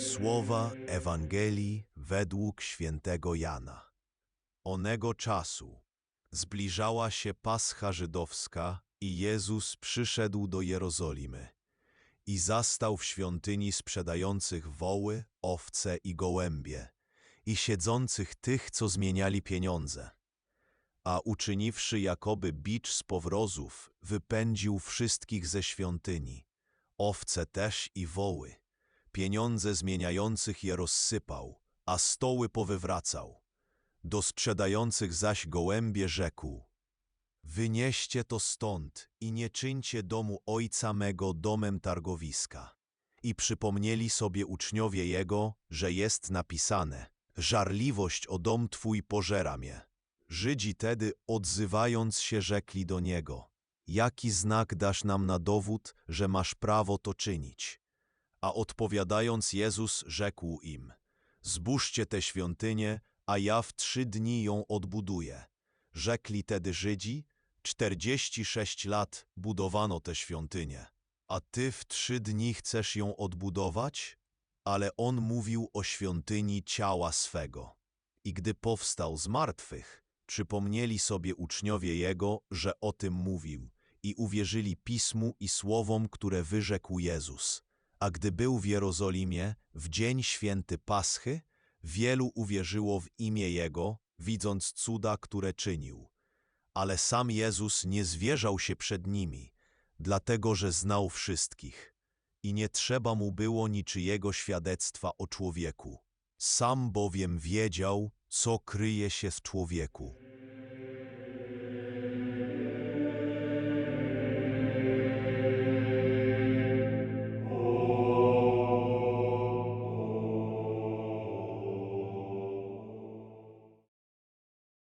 Słowa Ewangelii według świętego Jana. Onego czasu zbliżała się Pascha Żydowska i Jezus przyszedł do Jerozolimy i zastał w świątyni sprzedających woły, owce i gołębie i siedzących tych, co zmieniali pieniądze. A uczyniwszy jakoby bicz z powrozów, wypędził wszystkich ze świątyni, owce też i woły. Pieniądze zmieniających je rozsypał, a stoły powywracał. Do sprzedających zaś gołębie rzekł, Wynieście to stąd i nie czyńcie domu ojca mego domem targowiska. I przypomnieli sobie uczniowie jego, że jest napisane, żarliwość o dom twój pożera mnie. Żydzi tedy, odzywając się, rzekli do niego, jaki znak dasz nam na dowód, że masz prawo to czynić? A odpowiadając Jezus rzekł im, zbóżcie tę świątynię, a ja w trzy dni ją odbuduję. Rzekli tedy Żydzi, czterdzieści sześć lat budowano tę świątynię, a ty w trzy dni chcesz ją odbudować? Ale on mówił o świątyni ciała swego. I gdy powstał z martwych, przypomnieli sobie uczniowie jego, że o tym mówił i uwierzyli Pismu i słowom, które wyrzekł Jezus. A gdy był w Jerozolimie, w dzień święty Paschy, wielu uwierzyło w imię Jego, widząc cuda, które czynił. Ale sam Jezus nie zwierzał się przed nimi, dlatego że znał wszystkich. I nie trzeba mu było niczyjego świadectwa o człowieku. Sam bowiem wiedział, co kryje się w człowieku.